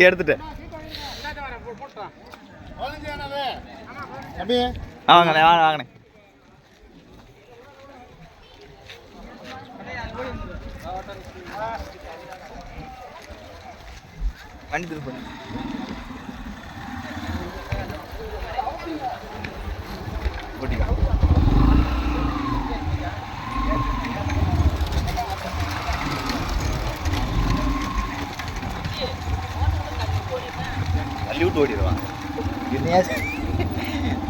எடுத்துட்டேன் வாங்கண்ணே வாங்க வாங்கண்ணே. வண்டி திருப்பி ஓட்டிக்கலாம் தள்ளி விட்டு ஓடிடுவான். என்னையாச்சும்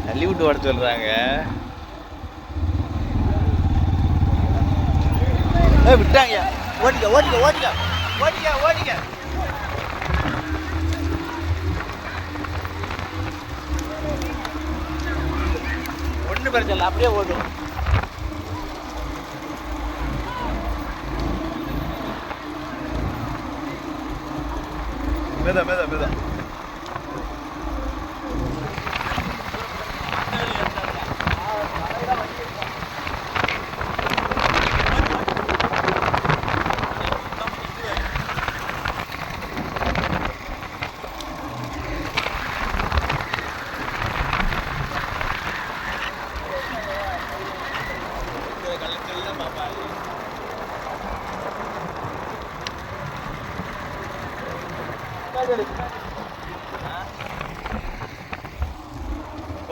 தள்ளி விட்டு ஓட சொல்றாங்க. ஏய் விட்டாங்க. ஓட்டிக்க ஓட்டிக்க ஓட்டிக்க ஓட்டிக்க ஓட்டிக்க ஒன்றும் பிரச்சனை இல்லை அப்படியே ஓடும். மெதா மெதா மெதா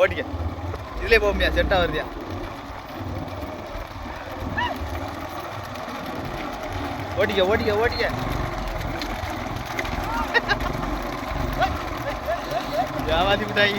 ஓட்டிக்க இதுலயே போமியா செட்டா வருதியா? ஓட்டிக்க ஓட்டிக்க ஓட்டிக்க ஜாவாதி மிட்டாய்.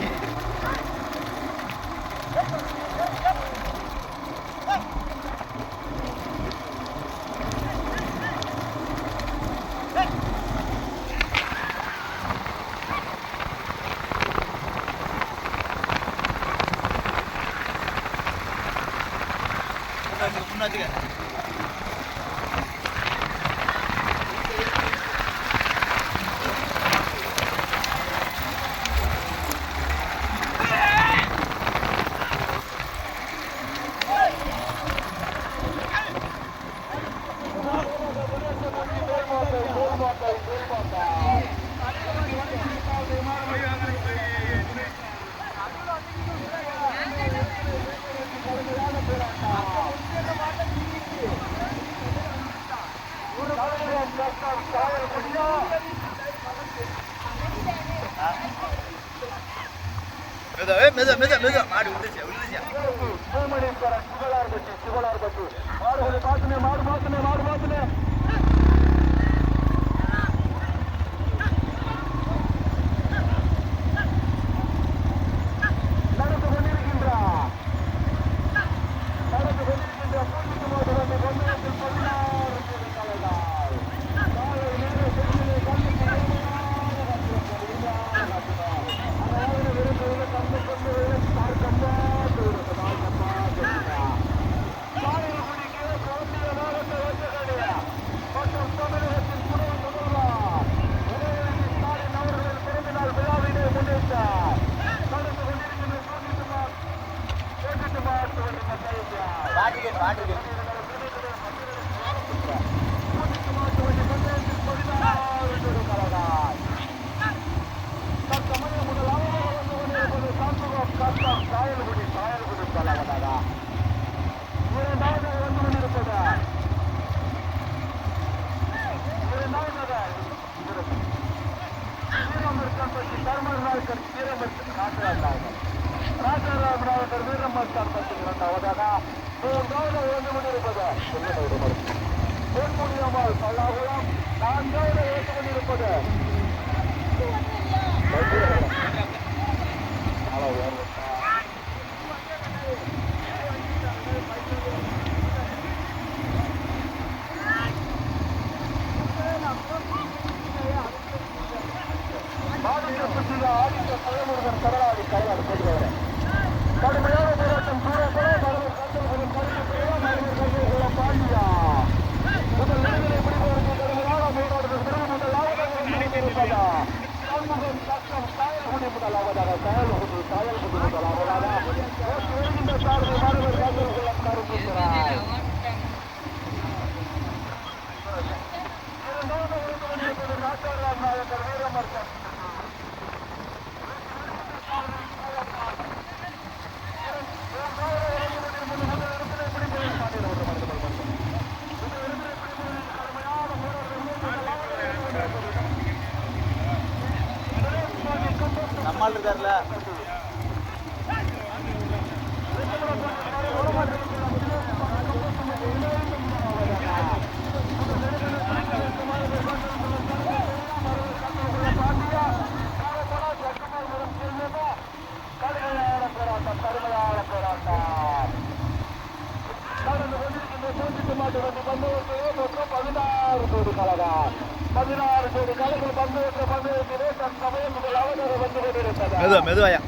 பதினாறு கோடி கலைகள் பந்தயத்தை பந்தயத்திலே தன் சமயம் முதலாவது வந்து கொண்டிருந்தது மெதுவா மெதுவாயா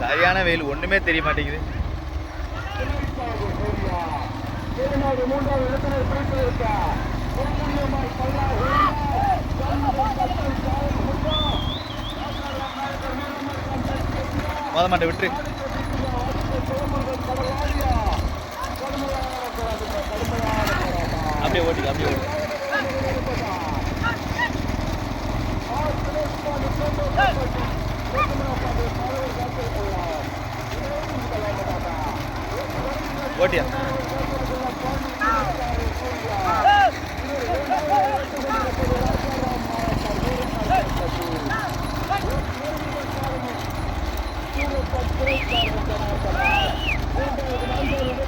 சரியான வெயில் ஒண்ணுமே தெரிய மாட்டேங்குது. மூன்றாவது இடத்தினை பிடித்திருக்க மோத மாட்டே விட்டுரு அப்படியே ஓட்டிக்க அப்படியே ஓட்டு ஓட்டியா? Thank you.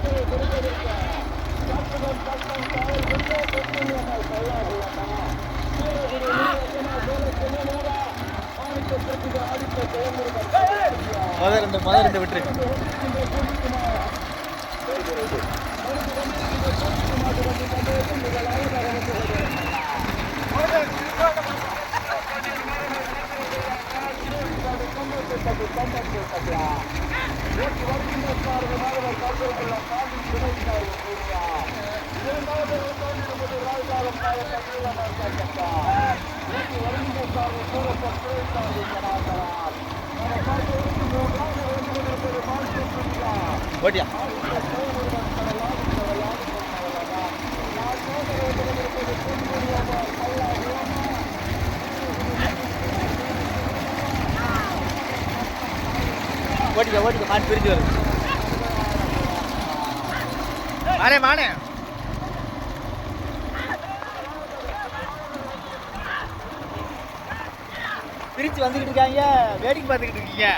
ஓட்டியா ஓட்டிக்க ஓட்டிக்க மாட்டு பிரிஞ்சு வருது மானே மானே வந்துக்கிட்டு இருக்காங்க. வேடிக்கை பார்த்துக்கிட்டு இருக்கீங்க.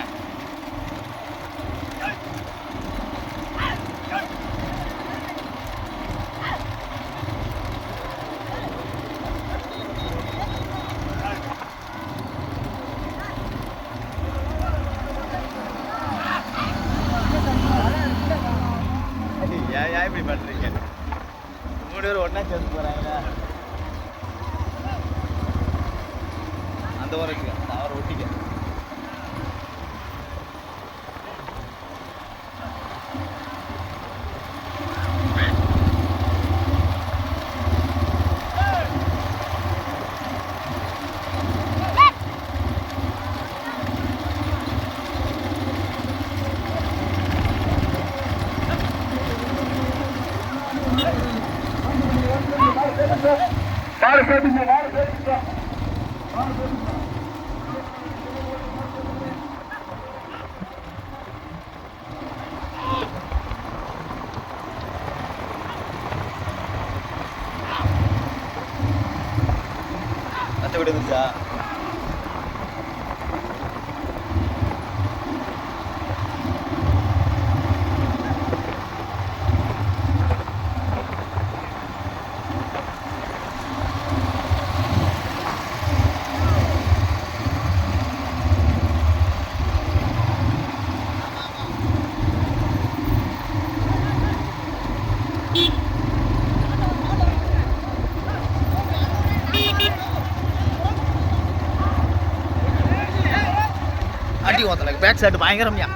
பேக் ஷாட் பயங்கரம்யா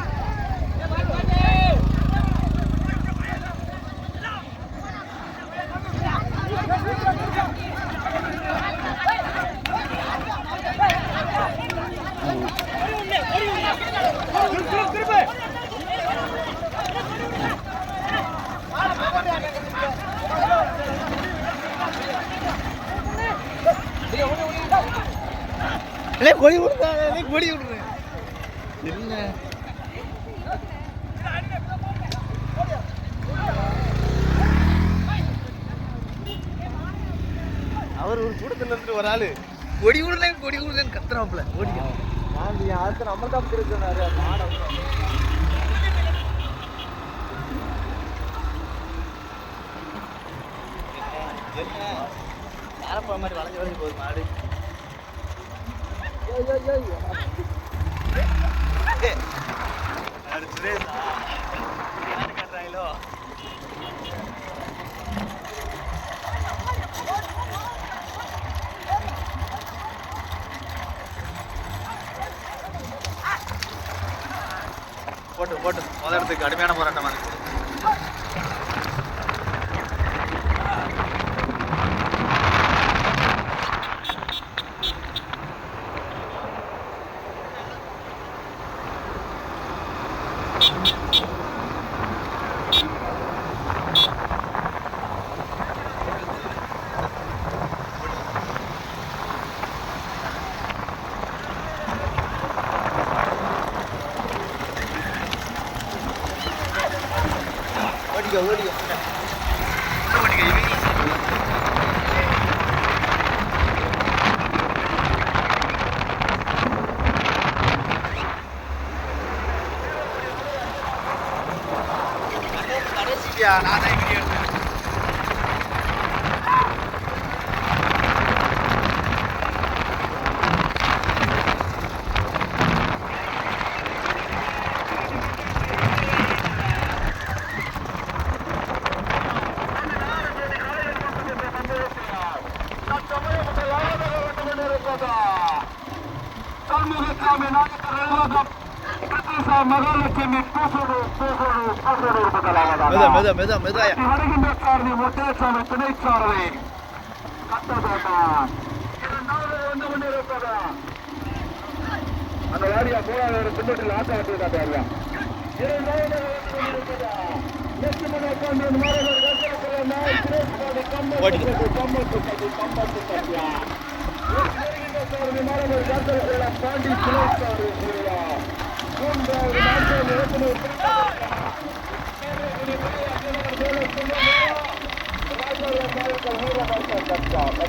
கொடி விடுறாங்க கொடி விடுறேன் ஒரு ஆளு. கொடி விடுறேன் கொடி விடுறேன் கத்துறாப்புல. ஓடி. அடுத்து நம்ம தான் என்ன யாரப்பா மாதிரி வளைஞ்சு வளைஞ்சு போகுது மாடு? அது போட்டு போட்டு. முதல் இடத்துக்கு கடுமையான போராட்டமாக இருக்குது 对啊拿着个电视 மெதா மெதா மெதாயா வருகின்ற சாரதி முத்தேசாமி துணை சாரதி அந்த வாரியா மூணாவது ஆட்ட லட்சுமண பாண்டியன் மாணவர் கட்டளை நாய் சுரேஷ் பாடி கம்பத்து ஓடிக்க.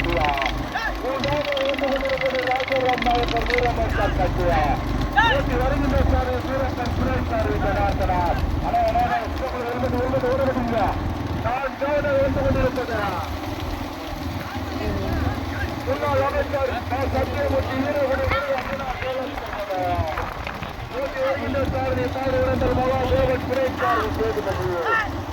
கம்பத்து கட்டி கம்பத்து கட்டியா வருகின்ற சாரதி மாணவர் கட்டளை பாண்டி சுரேஷ் சாரதி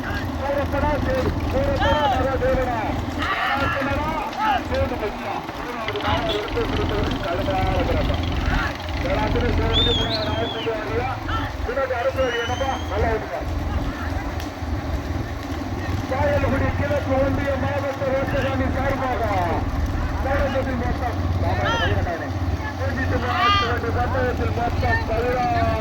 காயல்குடி கிழக்கு ஒன்றிய மாவட்ட ரோட்டகாணி சார்பாக மாவட்டத்தில் மொத்தம் பட்டயத்தில் மொத்தம் பதினாறு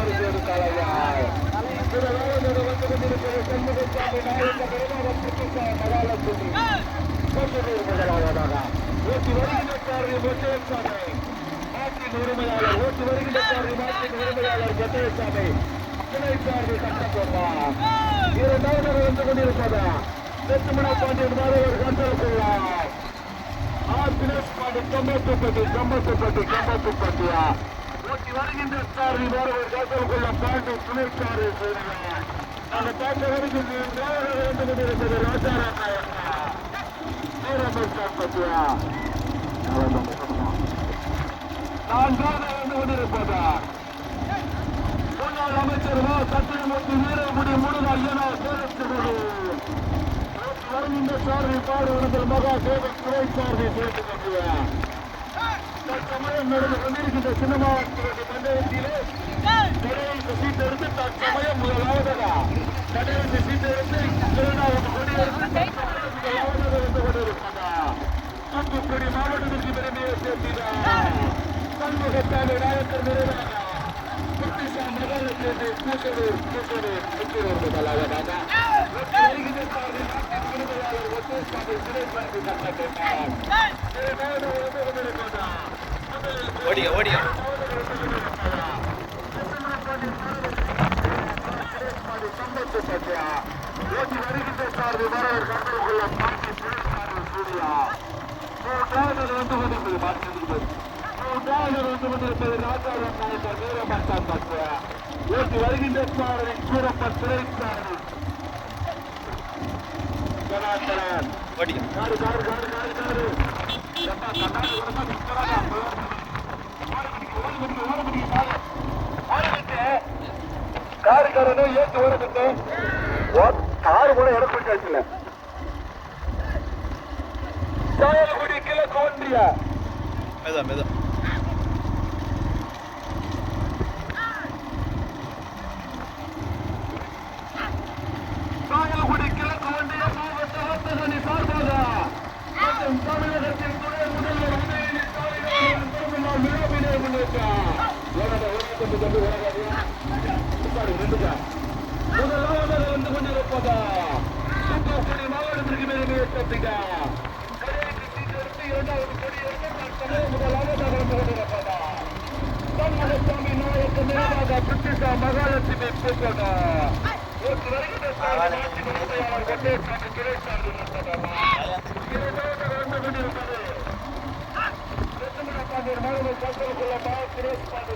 கம்பத்துப்பட்டி கம்பத்துப்பட்டி கம்பத்துப்பட்டியா ஓட்டி வருகின்ற சாரி மாதவர் கண்டல் கொள்ள பாண்டி துணை சாரி அந்த பார்த்த வரைக்கும் ராஜாராம் நாயக்கா நான்காவது வந்து கொண்டிருப்பதா முன்னாள் அமைச்சர் வா சத்தியமூர்த்தி வீரகுடி முருகா ஐயனார் வருகின்ற சார்பி பாடுவர்கள் மகா சேவை துறை சார்பை சேர்த்து கொண்டுவார் தற்சமயம் நடந்து கொண்டிருக்கின்ற சினிமா பந்தயத்திலே கடைசி சீட் எடுத்து தற்சமயம் முதலாவதா கடைசி சீட் எடுத்து இரண்டாவது கொடி எடுத்து முதலாவதாக தூத்துக்குடி மாவட்டத்திற்கு பெருமையை சேர்த்தினார் நிறுவனம் முதலாவதாக வருகின்ற கட்டப்பட்டார் ஓடிக்க ஓடிக்க ஓட்டி வருகின்ற சார் விவரம் கண்டதுக்குள்ள பாட்டி புலிஸ்காரர் சூர்யா மூன்றாவது வந்து கொண்டிருப்பது பார்த்திருப்பது மூன்றாவது வந்து கொண்டிருப்பது ராஜாராம் நாயக்கர் வீரமாட்டான் பத்து ஓட்டி வருகின்ற சாரரின் திரைக்காரர் கண்ணாடி? ஓடி பிடிக்க, ஓடி பிடிக்க, ஓடி பிடிக்க. ஓடி பிடிக்க. காருக்காரனும் ஏத்து ஓரத்துக்கு காரு கூட இடம் போட்டாச்சுல சாயல்குடி கிழக்கு ஒன்றிய. மெதா மெதா சாயல்குடி கிழக்கு ஒன்றிய மாவட்ட வர்த்தகனி சார்பாக மற்றும் தமிழகத்தின் துணை முதல்வர் உதயநிதி ஸ்டாலின் விழாவினை முன்னிட்டு உலக உலக தம்பி தம்பி வந்து கொண்டிருப்பதா தூத்துக்குடி மாவட்டத்திற்கு மேலே ஏற்பட்டீங்க இரண்டாவது கொடி எடுத்து வந்து கொண்டிருப்பதா சண்முகசாமி நாயக்க நினைவாக பிரிட்டிஷா மகாலட்சுமி பூக்கோட்டா ஓட்டு வருகின்ற சாரதி நாட்டின் உரிமையாளர் கொண்டேசாமி துரைசாமி இருப்பதா இரண்டாவதாக வந்து கொண்டிருப்பது ரெட்டமணப்பாண்டியர் மாணவர் கல்கலுக்குள்ள மா சுரேஷ் பாண்டி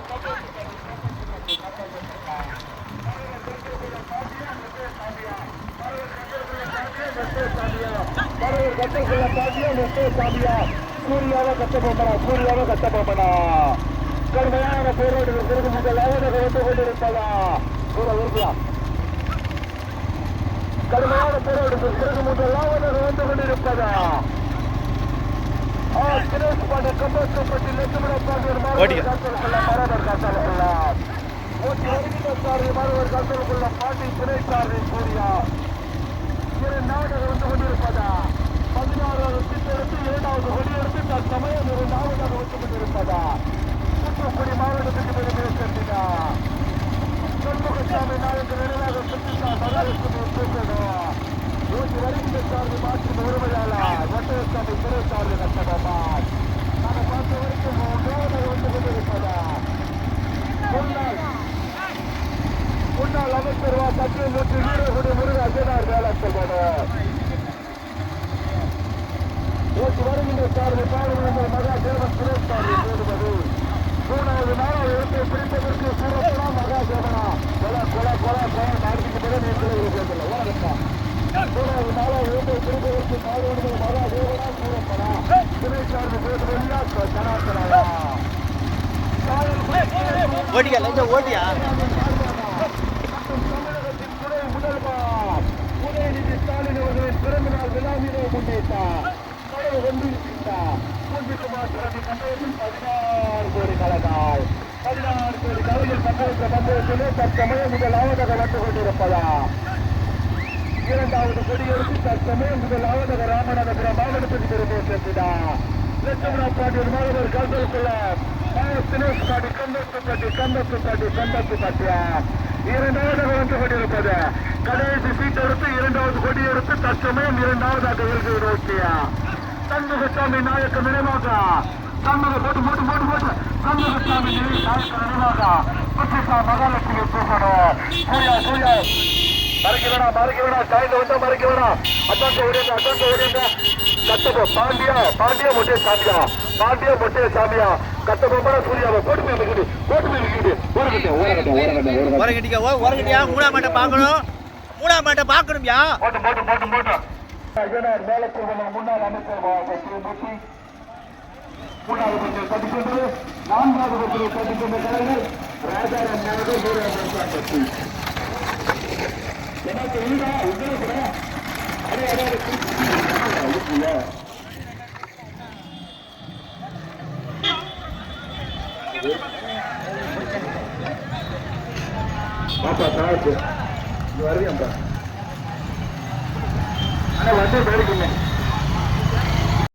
மரவர் கட்டக்குள்ள பாண்டியா மெத்தே சாமியா சூர்யாவை கட்டபொம்மனா சூர்யாவை கட்டபொம்மனா கடுமையான போராடு பிறகு முதலாவது வந்து கொண்டிருப்பதா? கூட இருக்கலாம் கடுமையான போராட்டத்தில் பிறகு முதலாவது வந்து கொண்டிருப்பதா? ஆ, தினேஷ் பாண்டிய கம்பேஸ்வரப்பட்டி லட்சுமண பாண்டியர் ஓடியா. மாணவர் காத்தலுக்குள்ள மரவர் காத்தலுக்குள்ள ஓட்டி வருகின்ற சாரி மரவர் காத்தலுக்குள்ள பாண்டி தினேஷ் சாரி சூர்யா. இரண்டாவது வந்து கொண்டிருப்பதா? இரண்டாவது கொடியெடுத்து தற்சமயம் இரண்டாவதாக வந்து கொண்டிருப்பதா தூத்துக்குடி மாவட்டத்துக்கு பெருமையை சேர்ந்தீங்க சண்முகசாமி நாயக்கு நினைவாக சுற்றுலா மகாலட்சுமி பூக்கணும் நூற்றி வருகின்ற சார்பு மாற்றும் உரிமையாளர் வட்டசாமி துறைசார்பு கட்டபொம்மா நாங்கள் பார்த்த வரைக்கும் மூன்றாவது வந்து கொண்டிருப்பதா முன்னாள் முன்னாள் அமைச்சர் வா சத்தியம் நூற்றி வீரகுடி முருக அஜனார் வேளாண் ஓட்டு வருகின்ற சார்பு பாடுகின்ற மகா தேவன் சுரேஷ் சார்பு போடுவது மூணாவது நாள் இடத்தை பிடிப்பதற்கு சூரப்பனா மகா தேவனா கொலா கொலா கொலா கொலா நாட்டுக்கு பிறகு நீங்களே சேர்ந்தல ஓரங்கப்பா மூணாவது நாளா இடத்தை பிடிப்பதற்கு பாடுவது மகா தேவனா சூரப்பனா சுரேஷ் சார்பு போடுவது இல்லையா ஜனார்த்தனா ஓடிக்க லைட்டா ஓடியா ஓட்டியா? லஞ்ச ஓட்டியா? உதயநிதி ஸ்டாலின் அவர்களின் பிறந்தநாள் விழாவினை முன்னிட்டார் கடவு கொண்டிருக்கின்றார் பதினாறு கோடி கலந்தால். பதினாறு கோடி கலையில் பங்கேற்ற பந்தயத்திலே தற்சமயம் முதலாவது வந்து கொண்டிருப்பதா இரண்டாவது கொடியெடுத்து தற்சமயம் முதலாவது ராமநாதபுரம் மாவட்டத்துக்கு பெருமை சேர்ந்தார் லட்சுமண பாண்டியர் மாணவர் கல்தலுக்குள்ள தினேஷ் பாண்டி கந்தத்து பாட்டி கந்தத்து பாட்டி கந்தத்து பாட்டியா இரண்டாவது வந்து கொண்டிருப்பது கடைசி சீட் எடுத்து இரண்டாவது கொடி எடுத்து தற்சமயம் இரண்டாவது இரண்டாவதாக வெல்கை நோக்கியா சண்முகசாமி நாயக்க நினைவாக சண்முக போட்டு போட்டு போட்டு போட்டு சண்முகசாமி நாயக்க நினைவாக புத்திசா மகாலட்சுமி பூசணும் சூர்யா சூர்யா மறைக்க வேணாம் மறைக்க வேணாம் சாய்ந்து விட்டா மறைக்க வேணாம் அட்டாக்க ஓடிங்க அட்டாக்க ஓடிங்க கட்டபோ பாண்டியா பாண்டியா மொட்டே சாமியா பாண்டியா மொட்டே சாமியா கட்டபொம்மன சூர்யாவை போட்டு போய் விக்குது போட்டு போய் விக்குது ஓரகட்டே ஓரகட்டே ஓரகட்டே ஓரகட்டே ஓரங்கட்டிக்கா ஓ ஓரங்கட்டியா மூணாம் மாட்டை பார்க்கணும் மூணாம் மாட்டை பார்க்கணும்யா போட்டு போட்டு போட்டு போட்டு ஐயனார் மேலக்குழுவின் முன்னாள் அமைச்சர் திருமூர்த்தி மூன்றாவது பற்றியை கட்டிக்கொண்டு நான்காவது பற்றியை கட்டிக்கொண்ட தலைவர் ராஜாராம் நாயுடு வீரராஜன் கட்சி எனக்கு இல்லா உங்களுக்கு கூட. அடே இல்ல பாப்பா சாப்பிட்டு வருவியாப்பா அண்ணா வந்து போயிருக்கீங்க